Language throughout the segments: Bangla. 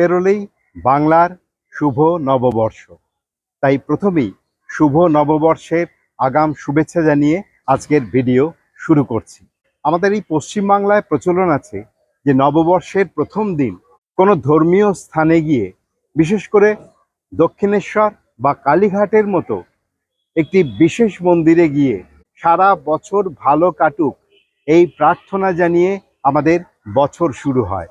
পেরোলেই বাংলার শুভ নববর্ষ। তাই প্রথমেই শুভ নববর্ষের আগাম শুভেচ্ছা জানিয়ে আজকের ভিডিও শুরু করছি। আমাদের এই পশ্চিমবাংলায় প্রচলন আছে যে নববর্ষের প্রথম দিন কোনো ধর্মীয় স্থানে গিয়ে, বিশেষ করে দক্ষিণেশ্বর বা কালীঘাটের মতো একটি বিশেষ মন্দিরে গিয়ে সারা বছর ভালো কাটুক, এই প্রার্থনা জানিয়ে আমাদের বছর শুরু হয়।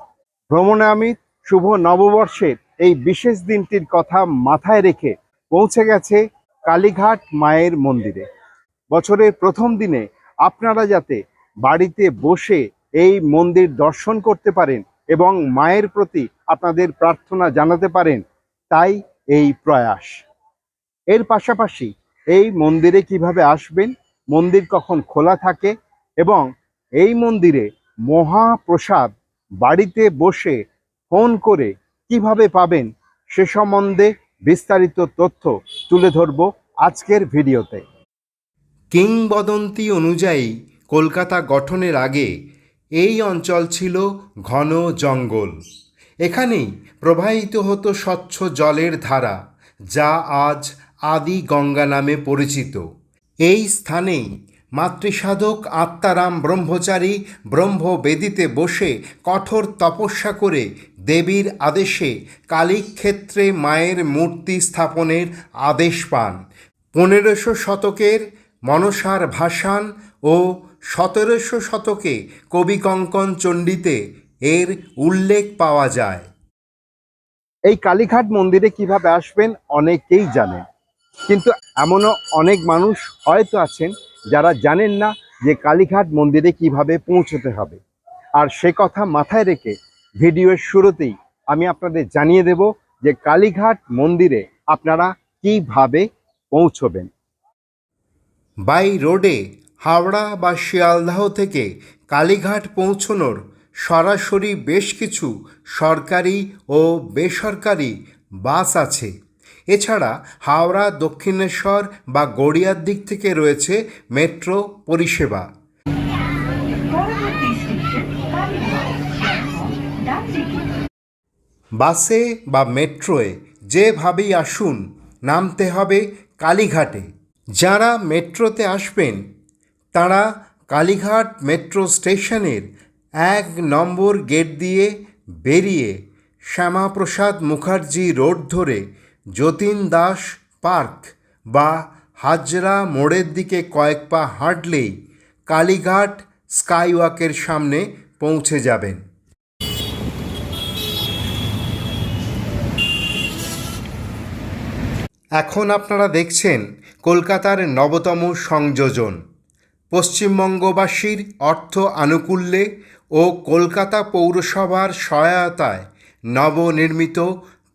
ভ্রমণে আমি শুভ নববর্ষের এই বিশেষ দিনটির কথা মাথায় রেখে পৌঁছে গেছে কালীঘাট মায়ের মন্দিরে। বছরের প্রথম দিনে আপনারা যাতে বাড়িতে বসে এই মন্দির দর্শন করতে পারেন এবং মায়ের প্রতি আপনাদের প্রার্থনা জানাতে পারেন, তাই এই প্রয়াস। এর পাশাপাশি এই মন্দিরে কীভাবে আসবেন, মন্দির কখন খোলা থাকে এবং এই মন্দিরে মহাপ্রসাদ বাড়িতে বসে ফোন করে কীভাবে পাবেন সে সম্বন্ধে বিস্তারিত তথ্য তুলে ধরব আজকের ভিডিওতে। কিংবদন্তি অনুযায়ী কলকাতা গঠনের আগে এই অঞ্চল ছিল ঘন জঙ্গল। এখানেই প্রবাহিত হতো স্বচ্ছ জলের ধারা, যা আজ আদি গঙ্গা নামে পরিচিত। এই স্থানেই মাতৃসাধক আত্মারাম ব্রহ্মচারী ব্রহ্মবেদিতে বসে কঠোর তপস্যা করে দেবীর আদেশে কালীক্ষেত্রে মায়ের মূর্তি স্থাপনের আদেশ পান। পনেরোশো শতকের মনসার ভাসান ও সতেরোশো শতকে কবি কঙ্কন চণ্ডীতে এর উল্লেখ পাওয়া যায়। এই কালীঘাট মন্দিরে কীভাবে আসবেন অনেকেই জানেন, কিন্তু এমনও অনেক মানুষ হয়তো আছেন যারা জানেন না যে কালীঘাট মন্দিরে কীভাবে পৌঁছতে হবে। আর সে কথা মাথায় রেখে ভিডিওর শুরুতেই আমি আপনাদের জানিয়ে দেব যে কালীঘাট মন্দিরে আপনারা কীভাবে পৌঁছবেন। বাই রোডে হাওড়া বা শিয়ালদাহ থেকে কালীঘাট পৌঁছনোর সরাসরি বেশ কিছু সরকারি ও বেসরকারি বাস আছে। এছাড়া হাওড়া, দক্ষিণেশ্বর বা গড়িয়ার দিক থেকে রয়েছে মেট্রো পরিষেবা। বাসে বা মেট্রোয়ে যেভাবেই আসুন, নামতে হবে কালীঘাটে। যারা মেট্রোতে আসবেন, তারা কালীঘাট মেট্রো স্টেশনের এক নম্বর গেট দিয়ে বেরিয়ে শ্যামাপ্রসাদ মুখার্জি রোড ধরে যতীন দাস পার্ক বা হাজরা মোড়ের দিকে কয়েক পা হাঁটলেই কালীঘাট স্কাইওয়াকের সামনে পৌঁছে যাবেন। এখন আপনারা দেখছেন কলকাতার নবতম সংযোজন। পশ্চিমবঙ্গবাসীর অর্থ আনুকূল্যে ও কলকাতা পৌরসভার সহায়তায় নবনির্মিত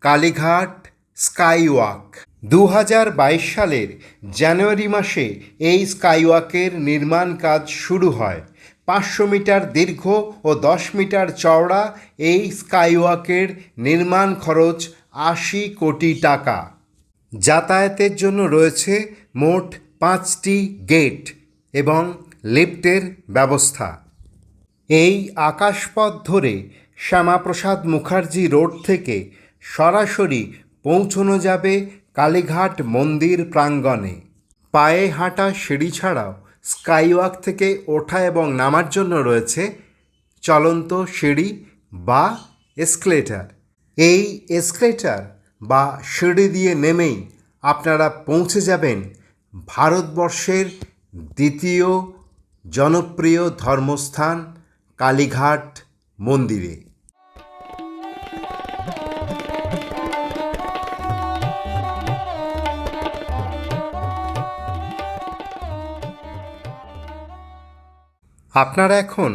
কালীঘাট স্কাইওয়াক। দু হাজার বাইশ সালের জানুয়ারি মাসে এই স্কাইওয়াকের নির্মাণ কাজ শুরু হয়। পাঁচশো মিটার দীর্ঘ ও দশ মিটার চওড়া এই স্কাইওয়াকের নির্মাণ খরচ আশি কোটি টাকা। যাতায়াতের জন্য রয়েছে মোট পাঁচটি গেট এবং লিফটের ব্যবস্থা। এই আকাশপথ ধরে শ্যামাপ্রসাদ মুখার্জি রোড থেকে সরাসরি পৌঁছানো যাবে কালীঘাট মন্দির প্রাঙ্গণে। পায়ে হাঁটা সিঁড়ি ছাড়াও স্কাইওয়াক থেকে ওঠা এবং নামার জন্য রয়েছে চলন্ত সিঁড়ি বা এসকেলেটার। এই এসকেলেটার বা সিঁড়ি দিয়ে নেমেই আপনারা পৌঁছে যাবেন ভারতবর্ষের দ্বিতীয় জনপ্রিয় ধর্মস্থান কালীঘাট মন্দিরে। আপনারা এখন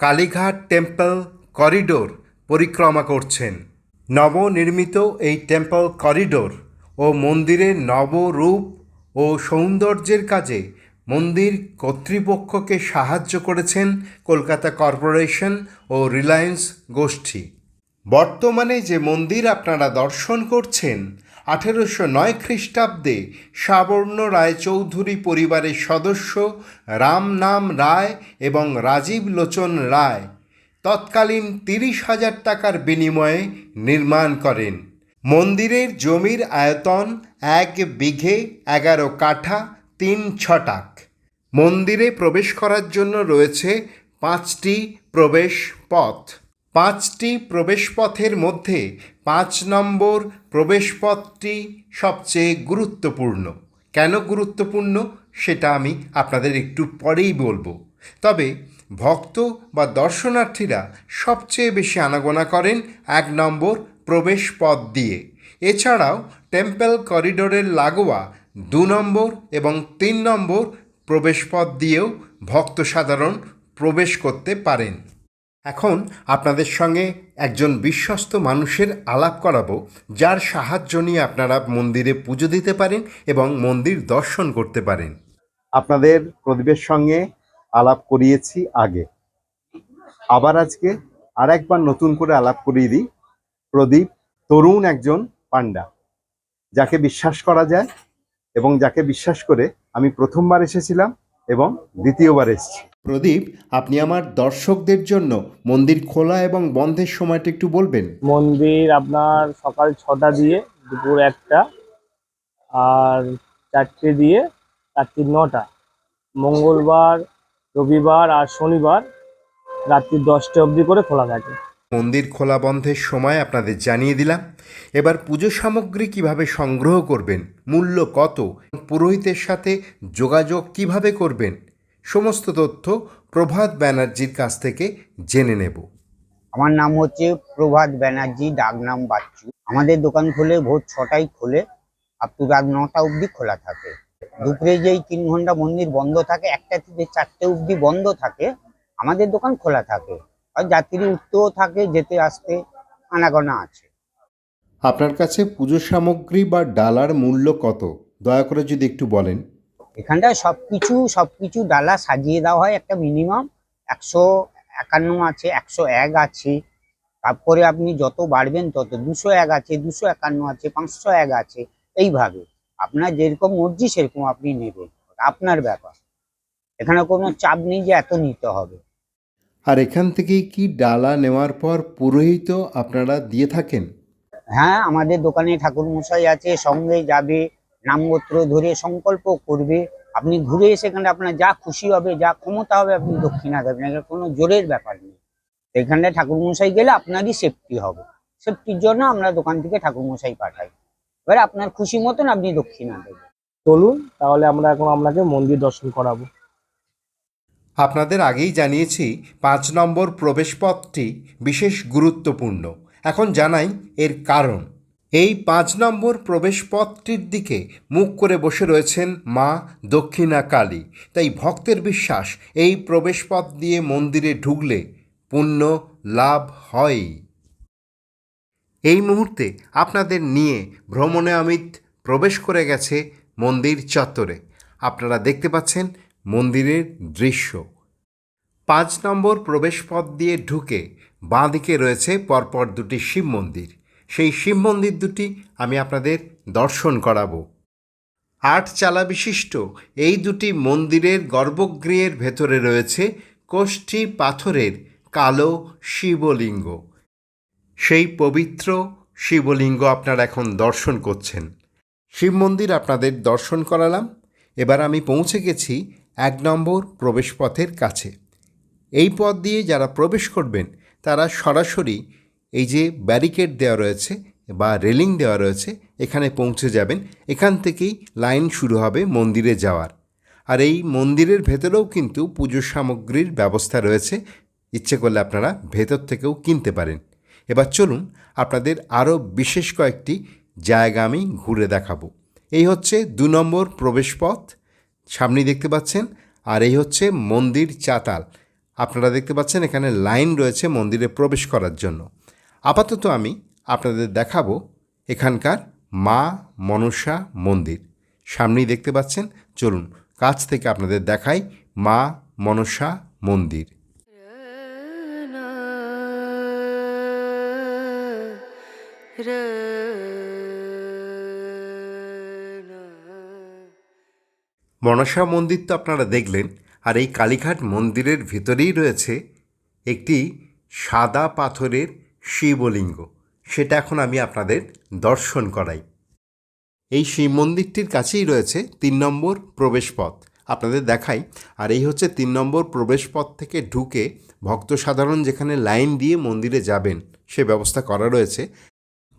কালীঘাট টেম্পল করিডোর পরিক্রমা করছেন। নবনির্মিত এই টেম্পল করিডোর ও মন্দিরের নবরূপ ও সৌন্দর্যের কাজে মন্দির কর্তৃপক্ষকে সাহায্য করেছেন কলকাতা কর্পোরেশন ও রিলায়েন্স গোষ্ঠী। বর্তমানে যে মন্দির আপনারা দর্শন করছেন আঠেরোশো নয় খ্রিস্টাব্দে সাবর্ণ রায়চৌধুরী পরিবারের সদস্য রামনাম রায় এবং রাজীব লোচন রায় তৎকালীন তিরিশ হাজার টাকার বিনিময়ে নির্মাণ করেন। মন্দিরের জমির আয়তন এক বিঘে এগারো কাঠা তিন ছটাক। মন্দিরে প্রবেশ করার জন্য রয়েছে পাঁচটি প্রবেশ পথ। পাঁচটি প্রবেশপথের মধ্যে পাঁচ নম্বর প্রবেশপথটি সবচেয়ে গুরুত্বপূর্ণ। কেন গুরুত্বপূর্ণ? সেটা আমি আপনাদের একটু পরেই বলব। তবে ভক্ত বা দর্শনার্থীরা সবচেয়ে বেশি আনাগোনা করেন এক নম্বর প্রবেশ পথ দিয়ে। এছাড়াও টেম্পল করিডোরের লাগোয়া দু নম্বর এবং তিন নম্বর প্রবেশপথ দিয়েও ভক্ত সাধারণ প্রবেশ করতে পারেন। এখন আপনাদের সঙ্গে একজন বিশ্বস্ত মানুষের আলাপ করাবো, যার সাহায্য নিয়ে আপনারা মন্দিরে পুজো দিতে পারেন এবং মন্দির দর্শন করতে পারেন। আপনাদের প্রদীপের সঙ্গে আলাপ করিয়েছি আগে। আবার আজকে আর একবার নতুন করে আলাপ করিয়ে দিই। প্রদীপ তরুণ একজন পান্ডা যাকে বিশ্বাস করা যায় এবং যাকে বিশ্বাস করে আমি প্রথমবার এসেছিলাম এবং দ্বিতীয়বার এসেছি। প্রদীপ আপনি আমার দর্শকদের জন্য মন্দির খোলা এবং বন্ধের সময়টা একটু বলবেন। মন্দির আপনার সকাল ছটা দিয়ে দুপুর একটা আর চারটে দিয়ে রাত্রি নটা। মঙ্গলবার রবিবার আর শনিবার রাত্রি দশটা অবধি করে খোলা থাকে। মন্দির খোলা বন্ধের সময় আপনাদের জানিয়ে দিলাম। এবার পুজো সামগ্রী কীভাবে সংগ্রহ করবেন মূল্য কত পুরোহিতের সাথে যোগাযোগ কীভাবে করবেন সমস্ত তথ্য প্রভাত ব্যানার্জির কাছ থেকে জেনে নেব। আমার নাম হচ্ছে প্রভাত ব্যানার্জি ডাকনাম বাচ্চু। আমাদের দোকান খোলে ভোর ছটায় খোলে আপ টু রাত নটা অবধি খোলা থাকে। দুপুরে যেই তিন ঘণ্টা মন্দির বন্ধ থাকে একটা থেকে চারটে অবধি বন্ধ থাকে আমাদের দোকান খোলা থাকে। আর যাত্রী উঠতেও থাকে যেতে আসতে আনাগোনা আছে। আপনার কাছে পুজো সামগ্রী বা ডালার মূল্য কত? দয়া করে যদি একটু বলেন। এখানটায় সব কিছু সব কিছু ডালা সাজিয়ে দেওয়া হয় একটা মিনিমাম একশো একান্ন আছে একশো এক আছে। তারপরে আপনি যত বাড়বেন তত দুশো এক আছে দুশো একান্ন আছে পাঁচশো এক আছে এইভাবে। আপনার যেরকম মর্জি সেরকম আপনি নেবেন। আপনার ব্যাপার। এখানে কোনো চাপ নেই যে এত নিতে হবে। আর এখান থেকে কি ডালা নেওয়ার পর পুরোহিত আপনারা দিয়ে থাকেন? হ্যাঁ আমাদের দোকানে ঠাকুর মশাই আছে সঙ্গে যাবে। নামগোত্র ধরে সংকল্প করবে আপনি ঘুরে সেখানে আপনার যা খুশি হবে যা ক্ষমতা হবে আপনি দক্ষিণা দেবেন। এখানে কোনো জোরের ব্যাপার নেই। এখানে ঠাকুর মশাই গেলে আপনারই সেফটি হবে। সেফটির জন্য আমরা দোকান থেকে ঠাকুর মশাই পাঠাই। এবার আপনার খুশি মতন আপনি দক্ষিণা দেবেন। চলুন তাহলে আমরা এখন আপনাকে মন্দির দর্শন করাবো। আপনাদের আগেই জানিয়েছি পাঁচ নম্বর প্রবেশপথটি বিশেষ গুরুত্বপূর্ণ। এখন জানাই এর কারণ। এই পাঁচ নম্বর প্রবেশপথটির দিকে মুখ করে বসে রয়েছেন মা দক্ষিণা কালী তাই ভক্তের বিশ্বাস, এই প্রবেশপথ দিয়ে মন্দিরে ঢুকলে পুণ্য লাভ হয় এই মুহূর্তে আপনাদের নিয়ে ভ্রমণে অমিত প্রবেশ করে গেছে মন্দির চত্বরে। আপনারা দেখতে পাচ্ছেন মন্দিরের দৃশ্য। পাঁচ নম্বর প্রবেশপথ দিয়ে ঢুকে বাঁদিকে রয়েছে পরপর দুটি শিব মন্দির। সেই শিব মন্দির দুটি আমি আপনাদের দর্শন করাবো। আট চালা বিশিষ্ট এই দুটি মন্দিরের গর্ভগৃহের ভেতরে রয়েছে কোষ্ঠী পাথরের কালো শিবলিঙ্গ। সেই পবিত্র শিবলিঙ্গ আপনারা এখন দর্শন করছেন। শিব মন্দির আপনাদের দর্শন করালাম। এবার আমি পৌঁছে গেছি এক নম্বর প্রবেশপথের কাছে। এই পথ দিয়ে যারা প্রবেশ করবেন, তারা সরাসরি এই যে ব্যারিকেড দেওয়া রয়েছে বা রেলিং দেওয়া রয়েছে, এখানে পৌঁছে যাবেন। এখান থেকেই লাইন শুরু হবে মন্দিরে যাওয়ার। আর এই মন্দিরের ভেতরেও কিন্তু পুজো সামগ্রীর ব্যবস্থা রয়েছে। ইচ্ছে করলে আপনারা ভেতর থেকেও কিনতে পারেন। এবার চলুন আপনাদের আরও বিশেষ কয়েকটি জায়গা আমি ঘুরে দেখাবো। এই হচ্ছে দু নম্বর প্রবেশপথ, সামনেই দেখতে পাচ্ছেন। আর এই হচ্ছে মন্দির চাতাল। আপনারা দেখতে পাচ্ছেন এখানে লাইন রয়েছে মন্দিরে প্রবেশ করার জন্য। আপাতত আমি আপনাদের দেখাবো এখানকার মা মনসা মন্দির। সামনেই দেখতে পাচ্ছেন, চলুন কাছ থেকে আপনাদের দেখাই মা মনসা মন্দির। মনসা মন্দির তো আপনারা দেখলেন, আর এই কালীঘাট মন্দিরের ভিতরেই রয়েছে একটি সাদা পাথরের শিবলিঙ্গ। সেটা এখন আমি আপনাদের দর্শন করাই। এই শিব মন্দিরটির কাছেই রয়েছে তিন নম্বর প্রবেশপথ। আপনাদের দেখাই। আর এই হচ্ছে তিন নম্বর প্রবেশপথ থেকে ঢুকে ভক্ত সাধারণ যেখানে লাইন দিয়ে মন্দিরে যাবেন, সে ব্যবস্থা করা রয়েছে।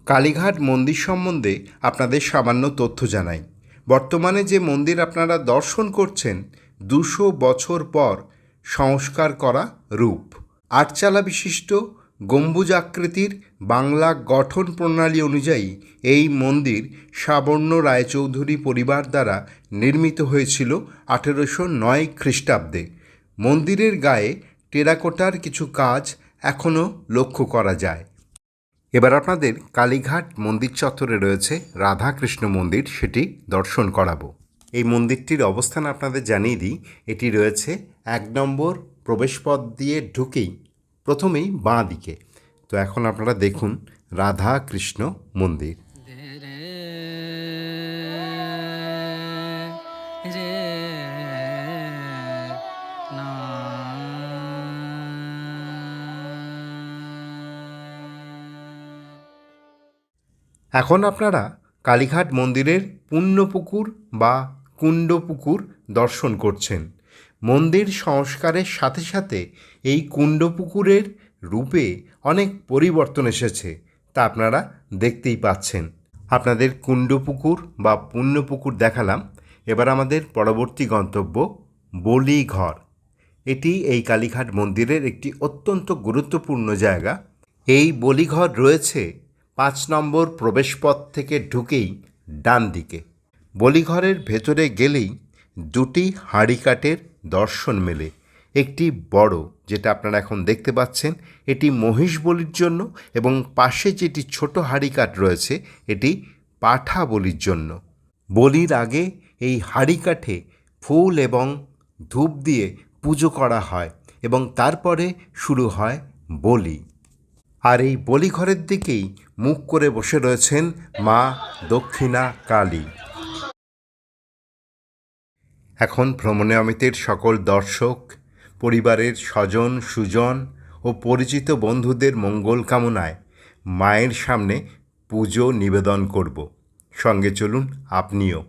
কালীঘাট মন্দির সম্বন্ধে আপনাদের সামান্য তথ্য জানাই। বর্তমানে যে মন্দির আপনারা দর্শন করছেন, দুশো বছর পর সংস্কার করা রূপ। আটচালা বিশিষ্ট গম্বুজাকৃতির বাংলা গঠন প্রণালী অনুযায়ী এই মন্দির সাবর্ণ রায়চৌধুরী পরিবার দ্বারা নির্মিত হয়েছিল আঠেরোশো নয় খ্রিস্টাব্দে। মন্দিরের গায়ে টেরাকোটার কিছু কাজ এখনও লক্ষ্য করা যায়। এবার আপনাদের কালীঘাট মন্দির চত্বরে রয়েছে রাধাকৃষ্ণ মন্দির, সেটি দর্শন করাবো। এই মন্দিরটির অবস্থান আপনাদের জানিয়ে দিই, এটি রয়েছে এক নম্বর প্রবেশপথ দিয়ে ঢুকেই প্রথমেই বাঁ দিকে। তো এখন আপনারা দেখুন, রাধা কৃষ্ণ মন্দির। এখন আপনারা কালীঘাট মন্দিরের পুণ্যপুকুর বা কুণ্ডপুকুর দর্শন করছেন। মন্দির সংস্কারের সাথে সাথে এই কুণ্ডপুকুরের রূপে অনেক পরিবর্তন এসেছে, তা আপনারা দেখতেই পাচ্ছেন। আপনাদের কুণ্ডপুকুর বা পুণ্যপুকুর দেখালাম। এবার আমাদের পরবর্তী গন্তব্য বলিঘর। এটি এই কালীঘাট মন্দিরের একটি অত্যন্ত গুরুত্বপূর্ণ জায়গা। এই বলিঘর রয়েছে পাঁচ নম্বর প্রবেশপথ থেকে ঢুকেই ডান দিকে বলিঘরের ভেতরে গেলেই দুটি হাঁড়িকাঠের দর্শন মেলে। একটি বড়, যেটা আপনারা এখন দেখতে পাচ্ছেন, এটি মহিষ বলির জন্য এবং পাশে যেটি ছোট হাঁড়িকাঠ রয়েছে, এটি পাঠা বলির জন্য। বলির আগে এই হাঁড়িকাঠে ফুল এবং ধূপ দিয়ে পুজো করা হয় এবং তারপরে শুরু হয় বলি। আর এই বলিঘরের দিকেই মুখ করে বসে রয়েছেন মা দক্ষিণা কালী। এখন ভ্রমণে অমিতের সকল দর্শক, পরিবারের স্বজন, সুজন ও পরিচিত বন্ধুদের মঙ্গল কামনায় মায়ের সামনে পুজো নিবেদন করব। সঙ্গে চলুন আপনিও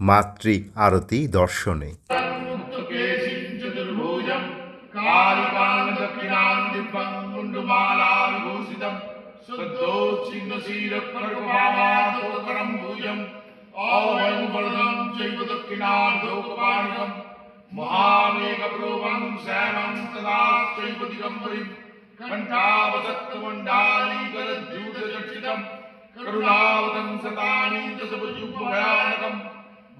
মাতৃ আরতি দর্শনে। आवयङ्गुर्णं चैवदक्षिणार्धौकपाणिकम् महामेघप्रोमं श्यामं तदाश्चैव दिगम्बरिं कण्ठावसत्तमण्डालीकरद्यूतचक्षितम् करुणावदंसतानीन्दसपजुभयानकम्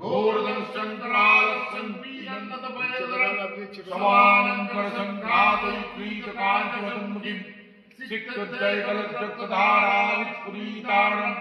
घोरदंशङ्करालसम्पीडन्ततपयसमानङ्करसङ्घातैक्रीतकाञ्चमुखिम् सिक्तजयकलचक्रधारावित्पुरीतारणम्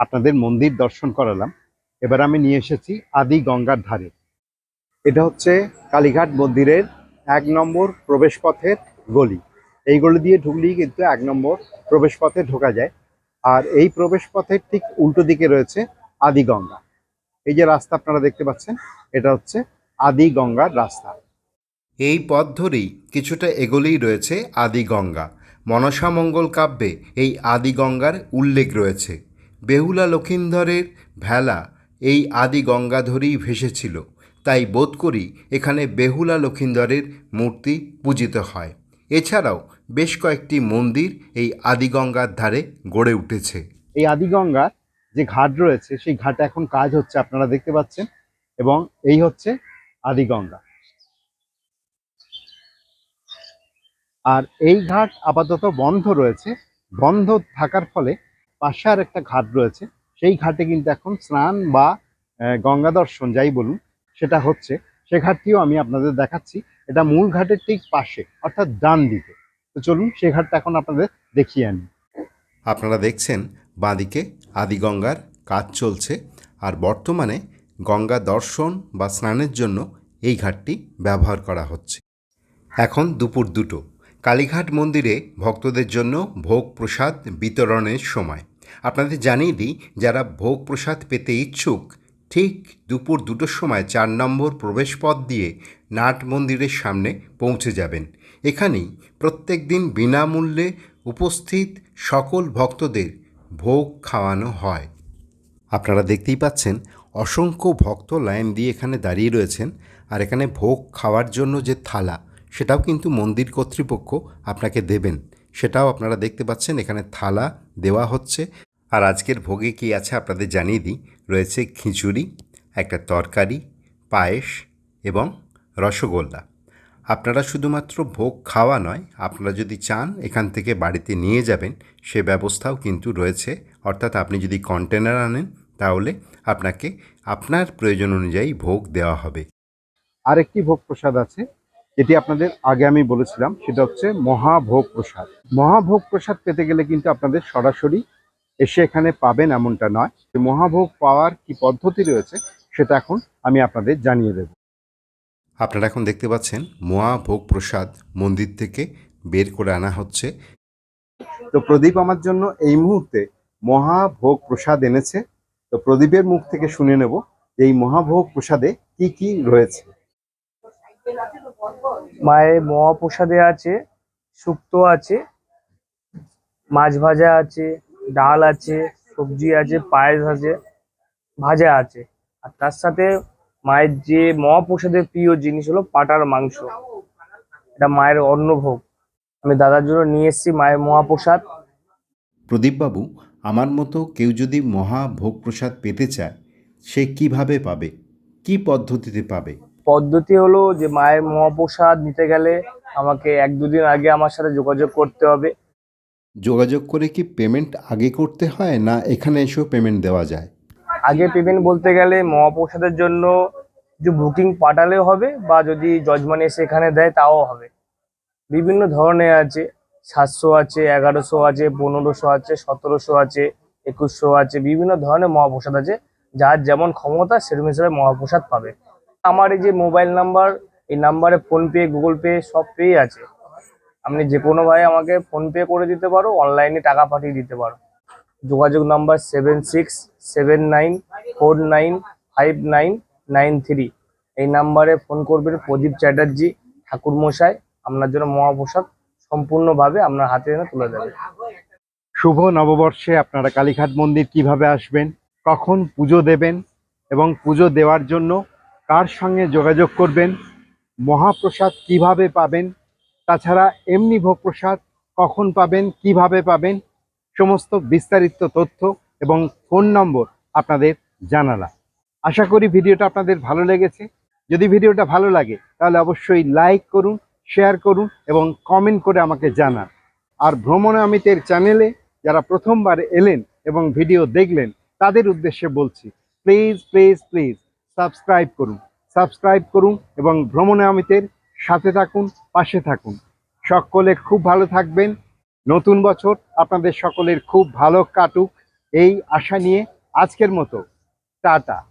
আপনাদের মন্দির দর্শন করালাম। এবার আমি নিয়ে এসেছি আদি গঙ্গার ধারে। এটা হচ্ছে কালীঘাট মন্দিরের এক নম্বর প্রবেশপথের গলি। এই গলি দিয়ে ঢুকলেই কিন্তু এক নম্বর প্রবেশপথে ঢোকা যায়। আর এই প্রবেশপথের ঠিক উল্টো দিকে রয়েছে আদি গঙ্গা। এই যে রাস্তা আপনারা দেখতে পাচ্ছেন, এটা হচ্ছে আদি গঙ্গার রাস্তা। এই পথ ধরেই কিছুটা এগোলেই রয়েছে আদিগঙ্গা। মনসামঙ্গল কাব্যে এই আদিগঙ্গার উল্লেখ রয়েছে। বেহুলা লক্ষিন্দরের ভেলা এই আদিগঙ্গা ধরেই ভেসেছিল। তাই বোধ করি এখানে বেহুলা লক্ষিন্দরের মূর্তি পূজিত হয়। এছাড়াও বেশ কয়েকটি মন্দির এই আদিগঙ্গার ধারে গড়ে উঠেছে। এই আদি গঙ্গার যে ঘাট রয়েছে, সেই ঘাটে এখন কাজ হচ্ছে, আপনারা দেখতে পাচ্ছেন। এবং এই হচ্ছে আদি গঙ্গা আর এই ঘাট আপাতত বন্ধ রয়েছে। বন্ধ থাকার ফলে পাশে আর একটা ঘাট রয়েছে। সেই ঘাটে কিন্তু এখন স্নান বা গঙ্গা দর্শন যাই বলুন, সেটা হচ্ছে। সে ঘাটটিও আমি আপনাদের দেখাচ্ছি। এটা মূল ঘাটের ঠিক পাশে, অর্থাৎ ডান দিকে। তো চলুন সে ঘাটটা এখন আপনাদের দেখিয়ে আনি। আপনারা দেখছেন বাঁদিকে আদিগঙ্গার কাজ চলছে আর বর্তমানে গঙ্গা দর্শন বা স্নানের জন্য এই ঘাটটি ব্যবহার করা হচ্ছে। এখন দুপুর দুটো। কালীঘাট মন্দিরে ভক্তদের জন্য ভোগ প্রসাদ বিতরণের সময়। আপনাদের জানিয়ে দিই, যারা ভোগ প্রসাদ পেতে ইচ্ছুক, ঠিক দুপুর দুটোর সময় চার নম্বর প্রবেশপথ দিয়ে নাট মন্দিরের সামনে পৌঁছে যাবেন। এখানেই প্রত্যেক দিন বিনামূল্যে উপস্থিত সকল ভক্তদের ভোগ খাওয়ানো হয়। আপনারা দেখতেই পাচ্ছেন, অসংখ্য ভক্ত লাইন দিয়ে এখানে দাঁড়িয়ে রয়েছেন, আর এখানে ভোগ খাওয়ার জন্য যে থালা সেটাও কিন্তু মন্দির কর্তৃপক্ষ আপনাকে দেবেন। সেটাও আপনারা দেখতে পাচ্ছেন, এখানে থালা দেওয়া হচ্ছে। আর আজকের ভোগে কী আছে আপনাদের জানিয়ে দিই। রয়েছে খিচুড়ি, একটা তরকারি, পায়েস এবং রসগোল্লা। আপনারা শুধুমাত্র ভোগ খাওয়া নয়, আপনারা যদি চান এখান থেকে বাড়িতে নিয়ে যাবেন, সে ব্যবস্থাও কিন্তু রয়েছে। অর্থাৎ আপনি যদি কন্টেনার আনেন, তাহলে আপনাকে আপনার প্রয়োজন অনুযায়ী ভোগ দেওয়া হবে। আরেকটি ভোগ প্রসাদ আছে যেটি আপনাদের আগে আমি বলেছিলাম সেটা হচ্ছে মহাভোগ প্রসাদ মহাভোগ প্রসাদ পেতে গেলে কিন্তু আপনাদের সরাসরি এসে এখানে পাবেন এমনটা নয়। মহাভোগ পাওয়ার কি পদ্ধতি রয়েছে সেটা এখন আমি আপনাদের জানিয়ে দেব। আপনারা এখন দেখতে পাচ্ছেন মহাভোগ প্রসাদ মন্দির থেকে বের করে আনা হচ্ছে। তো প্রদীপ আমার জন্য এই মুহূর্তে মহাভোগ প্রসাদ এনেছে। তো প্রদীপের মুখ থেকে শুনে নেব যে এই মহাভোগ প্রসাদে কি কি রয়েছে। মায়ের মহাপ্রসাদে আছে, শুক্তো আছে, মাছ ভাজা আছে, ডাল আছে, সবজি আছে, পায়েস আছে, ভাজা আছে। আর তার সাথে মায়ের যে মহাপ্রসাদের প্রিয় জিনিস হলো পাটার মাংস। এটা মায়ের অন্নভোগ। আমি দাদার জন্য নিয়ে এসেছি মায়ের মহাপ্রসাদ প্রদীপবাবু, আমার মতো কেউ যদি মহা ভোগ প্রসাদ পেতে চায়, সে কীভাবে পাবে? কি পদ্ধতিতে পাবে? পদ্ধতি হলো যে মায়ের মহাপ্রসাদ নিতে গেলে আমাকে এক দুদিন আগে আমার সাথে যোগাযোগ করতে হবে। যোগাযোগ করে কি পেমেন্ট আগে করতে হয় না এখানে এসেও পেমেন্ট দেওয়া যায়? আগে পেমেন্ট বলতে গেলে মহাপ্রসাদের জন্য কিছু বুকিং পাঠালেও হবে বা যদি জজমান এসে এখানে দেয় তাও হবে। বিভিন্ন ধরনের আছে সাতশো আছে এগারোশো আছে পনেরোশো আছে সতেরোশো আছে একুশশো আছে বিভিন্ন ধরনের মহাপ্রসাদ আছে। যার যেমন ক্ষমতা সেরকম হিসাবে মহাপ্রসাদ পাবে। আমার এই যে মোবাইল নাম্বার এই নাম্বারে ফোনপে গুগল পে সব পেই আছে। আপনি যে কোনোভাবে আমাকে ফোনপে করে দিতে পারো অনলাইনে টাকা পাঠিয়ে দিতে পারো। যোগাযোগ number seven six seven nine four nine five nine nine three এই নাম্বারে ফোন করবেন প্রদীপ চ্যাটার্জি ঠাকুর মশাই আপনার জন্য মহাপ্রসাদ সম্পূর্ণভাবে আপনার হাতে এনে তুলে দেবে। শুভ নববর্ষে আপনারা কালীঘাট মন্দির কীভাবে আসবেন, কখন পুজো দেবেন এবং পুজো দেওয়ার জন্য কার সঙ্গে যোগাযোগ করবেন? মহাপ্রসাদ কীভাবে পাবেন? তাছাড়া এমনি ভোগ প্রসাদ কখন পাবেন? কীভাবে পাবেন? সমস্ত বিস্তারিত তথ্য এবং ফোন নম্বর আপনাদের জানালাম। আশা করি ভিডিওটা আপনাদের ভালো লেগেছে। যদি ভিডিওটা ভালো লাগে, তাহলে অবশ্যই লাইক করুন, শেয়ার করুন এবং কমেন্ট করে আমাকে জানান। আর ভ্রমণ অমিতের চ্যানেলে যারা প্রথমবার এলেন এবং ভিডিও দেখলেন, তাদের উদ্দেশ্যে বলছি প্লিজ প্লিজ প্লিজ সাবস্ক্রাইব করুন। সাবস্ক্রাইব করুন এবং ভ্রমণে অমিতের সাথে থাকুন, পাশে থাকুন। সকলে খুব ভালো থাকবেন। নতুন বছর আপনাদের সকলের খুব ভালো কাটুক। এই আশা নিয়ে আজকের মতো। টাটা।